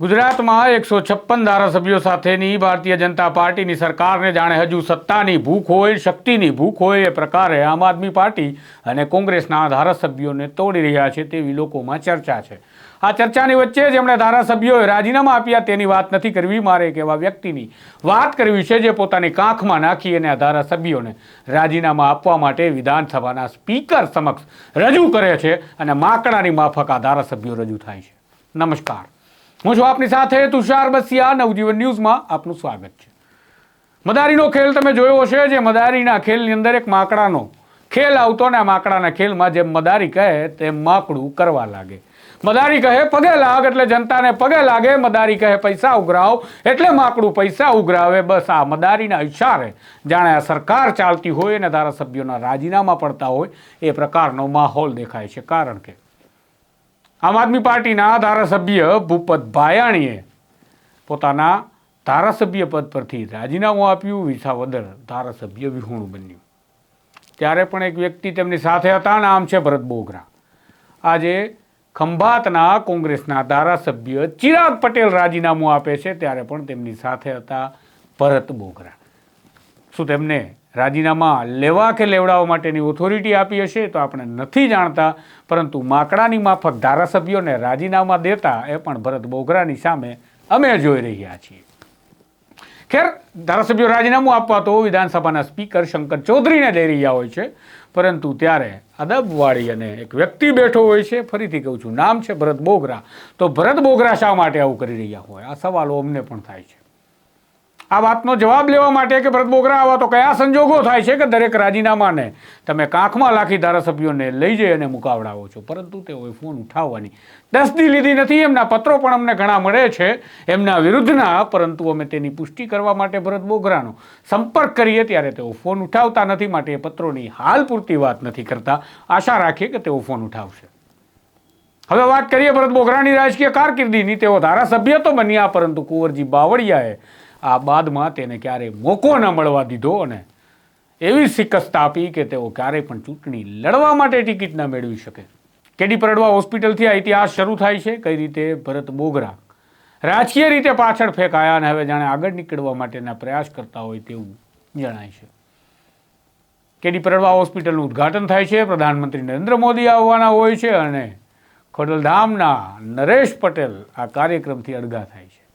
ગુજરાતમાં એકસો છપ્પન ધારાસભ્યો સાથેની ભારતીય જનતા પાર્ટીની સરકારને જાણે હજુ સત્તાની ભૂખ હોય, શક્તિની ભૂખ હોય એ પ્રકારે આમ આદમી પાર્ટી અને કોંગ્રેસના ધારાસભ્યોને તોડી રહ્યા છે તેવી લોકોમાં ચર્ચા છે. આ ચર્ચાની વચ્ચે જેમણે ધારાસભ્યોએ રાજીનામા આપ્યા તેની વાત નથી કરવી, મારે એક એવા વ્યક્તિની વાત કરવી છે જે પોતાની કાંખમાં નાખી અને આ ધારાસભ્યોને રાજીનામા આપવા માટે વિધાનસભાના સ્પીકર સમક્ષ રજૂ કરે છે અને માકડાની માફક આ ધારાસભ્યો રજૂ થાય છે. નમસ્કાર. હું છું આપની સાથે તુષાર બસિયા, નવજીવન ન્યૂઝમાં આપનું સ્વાગત છે. મદારીનો ખેલ તમે જોયો હશે, જે મદારીના ખેલની અંદર એક માકડાનો ખેલ આવતો ને માકડાના ખેલમાં જેમ મદારી કહે તેમ માકડું કરવા લાગે. મદારી કહે, પગે લાગ, એટલે જનતાને પગે લાગે. મદારી કહે, પૈસા ઉઘરાવ, એટલે માકડું પૈસા ઉઘરાવે. બસ આ મદારીના ઇશારે જાણે આ સરકાર ચાલતી હોય અને ધારાસભ્યોના રાજીનામા પડતા હોય, એ પ્રકારનો માહોલ દેખાય છે. કારણ કે આમ આદમી પાર્ટીના ધારાસભ્ય ભૂપત ભાયાણીએ પોતાના ધારાસભ્ય પદ પરથી રાજીનામું આપ્યું. વિસાવદર ધારાસભ્ય વિહોણું બન્યું. ત્યારે પણ એક વ્યક્તિ તેમની સાથે હતા, નામ છે ભરત બોગરા. આજે ખંભાતના કોંગ્રેસના ધારાસભ્ય ચિરાગ પટેલ રાજીનામું આપે છે, ત્યારે પણ તેમની સાથે હતા ભરત બોગરા. શું તેમને રાજીનામા લેવા કે લેવડાવવા માટેની ઓથોરિટી આપી હશે તો આપણે નથી જાણતા, પરંતુ માકડાની માફક ધારાસભ્યોને રાજીનામા દેતા એ પણ ભરત બોગરાની સામે અમે જોઈ રહ્યા છીએ. ખેર, ધારાસભ્યો રાજીનામું આપવા તો વિધાનસભાના સ્પીકર શંકર ચૌધરીને દઈ રહ્યા હોય છે, પરંતુ ત્યારે અદબવાળી અને એક વ્યક્તિ બેઠો હોય છે, ફરીથી કહું છું, નામ છે ભરત બોગરા. તો ભરત બોગરા શા માટે આવું કરી રહ્યા હોય? આ સવાલો અમને પણ થાય છે. આ વાતનો જવાબ લેવા માટે કે ભરત બોગરા, આવા તો કયા સંજોગો થાય છે કે દરેક રાજીનામાને તમે કાંખમાં લાખી ધારાસભ્યોને લઈ જઈ અને મુકાવડાવો છો? પરંતુ તેઓએ ફોન ઉઠાવવાની દસની લીધી નથી. એમના પત્રો પણ અમને ઘણા મળે છે એમના વિરુદ્ધના, પરંતુ અમે તેની પુષ્ટિ કરવા માટે ભરત બોગરાનો સંપર્ક કરીએ ત્યારે તેઓ ફોન ઉઠાવતા નથી, માટે એ પત્રોની હાલ પૂરતી વાત નથી કરતા. આશા રાખીએ કે તેઓ ફોન ઉઠાવશે. હવે વાત કરીએ ભરત બોગરાની રાજકીય કારકિર્દીની. તેઓ ધારાસભ્ય તો બન્યા, પરંતુ કુંવરજી બાવળિયાએ આ બાદમાં તેને ક્યારેય મોકો ન મળવા દીધો અને એવી શિકસ્ત આપી કે તેઓ ક્યારેય પણ ચૂંટણી લડવા માટે ટિકિટ ન મેળવી શકે. કેડી પરડવા હોસ્પિટલથી આ ઇતિહાસ શરૂ થાય છે. કઈ રીતે ભરત બોગરા રાજકીય રીતે પાછળ ફેંકાયા અને હવે જાણે આગળ નીકળવા માટેના પ્રયાસ કરતા હોય તેવું જણાય છે. કેડી પરડવા હોસ્પિટલનું ઉદ્ઘાટન થાય છે. પ્રધાનમંત્રી નરેન્દ્ર મોદી આવવાના હોય છે અને ખોડલધામના નરેશ પટેલ આ કાર્યક્રમથી અડગા થાય છે.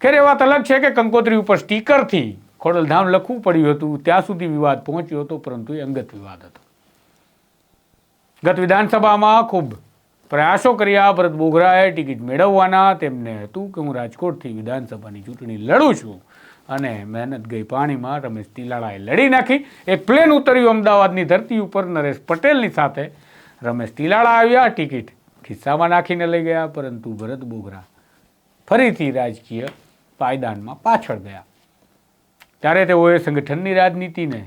ખેર, એ વાત અલગ છે કે કંકોત્રી ઉપર સ્ટીકરથી ખોડલધામ લખવું પડ્યું હતું, ત્યાં સુધી વિવાદ પહોંચ્યો હતો, પરંતુ એ અંગત વિવાદ હતો. ગત વિધાનસભામાં ખૂબ પ્રયાસો કર્યા, ભરત બોગરાએ ટિકિટ મેળવવાના, તેમને હતું કે હું રાજકોટથી વિધાનસભાની ચૂંટણી લડું છું, અને મહેનત ગઈ પાણીમાં રમેશ તિલાળાએ લડી નાખી. એક પ્લેન ઉતર્યું અમદાવાદની ધરતી ઉપર, નરેશ પટેલની સાથે. રમેશ તિલાળા આવ્યા, ટિકિટ ખિસ્સામાં નાખીને લઈ ગયા, પરંતુ ભરત બોગરા ફરીથી રાજકીય પાયદાનમાં પાછળ ગયા. ત્યારે તેઓએ સંગઠનની રાજનીતિને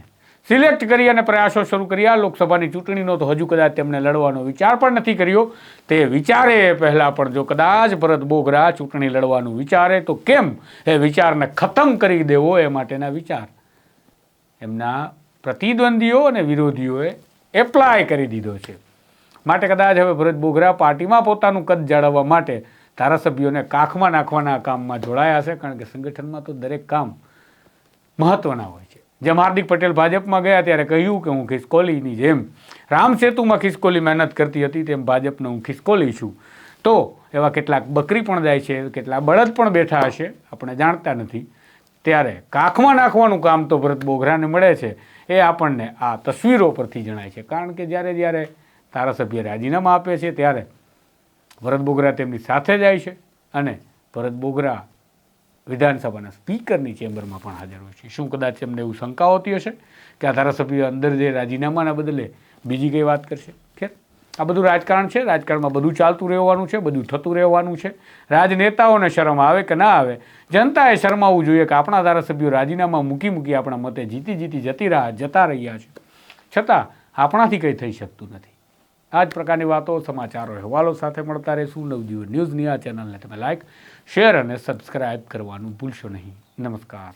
સિલેક્ટ કરી અને પ્રયાસો શરૂ કર્યા. લોકસભાની ચૂંટણીનો તો હજુ કદાચ તેમને લડવાનો વિચાર પણ નથી કર્યો. તે વિચારે પહેલાં પણ જો કદાચ ભરત બોગરા ચૂંટણી લડવાનું વિચારે, તો કેમ એ વિચારને ખતમ કરી દેવો એ માટેના વિચાર. એમના પ્રતિદ્વંદીઓ અને વિરોધીઓએ એપ્લાય કરી દીધો છે. માટે કદાચ હવે ભરત બોગરા પાર્ટીમાં પોતાનું કદ જાળવવા માટે ધારાસભ્યોને કાખમાં નાખવાના કામમાં જોડાયા છે, કારણ કે સંગઠનમાં તો દરેક કામ મહત્ત્વના હોય છે. જેમ હાર્દિક પટેલ ભાજપમાં ગયા ત્યારે કહ્યું કે હું ખિસકોલીની જેમ રામ સેતુમાં ખિસકોલી મહેનત કરતી હતી, તેમ ભાજપનો હું ખિસકોલી છું. તો એવા કેટલાક બકરી પણ જાય છે કેટલાક બળદ પણ બેઠા હશે, આપણે જાણતા નથી. ત્યારે કાખમાં નાખવાનું કામ તો ભરત બોઘરાને મળે છે, એ આપણને આ તસવીરો પરથી જણાય છે. કારણ કે જ્યારે જ્યારે ધારાસભ્ય રાજીનામા આપે છે, ત્યારે ભરત બોગરા તેમની સાથે જાય છે અને ભરત બોગરા વિધાનસભાના સ્પીકરની ચેમ્બરમાં પણ હાજર હોય છે. શું કદાચ એમને એવું શંકા હોતી હશે કે આ ધારાસભ્ય અંદર જે રાજીનામાના બદલે બીજી કંઈ વાત કરશે? ખેર, આ બધું રાજકારણ છે. રાજકારણમાં બધું ચાલતું રહેવાનું છે, બધું થતું રહેવાનું છે. રાજનેતાઓને શરમ આવે કે ના આવે? જનતાએ શરમાવવું જોઈએ કે આપણા ધારાસભ્યો રાજીનામા મૂકી મૂકી આપણા મતે જીતી જીતી જતી રહ્યા, જતા રહ્યા છે. છતાં આપણાથી કંઈ થઈ શકતું નથી. આ જ પ્રકારની વાતો સમાચારો અહેવાલો સાથે મળતા રહેશું. નવજીવન ન્યૂઝની આ ચેનલને તમે લાઇક શેર અને સબસ્ક્રાઇબ કરવાનું ભૂલશો નહીં. નમસ્કાર.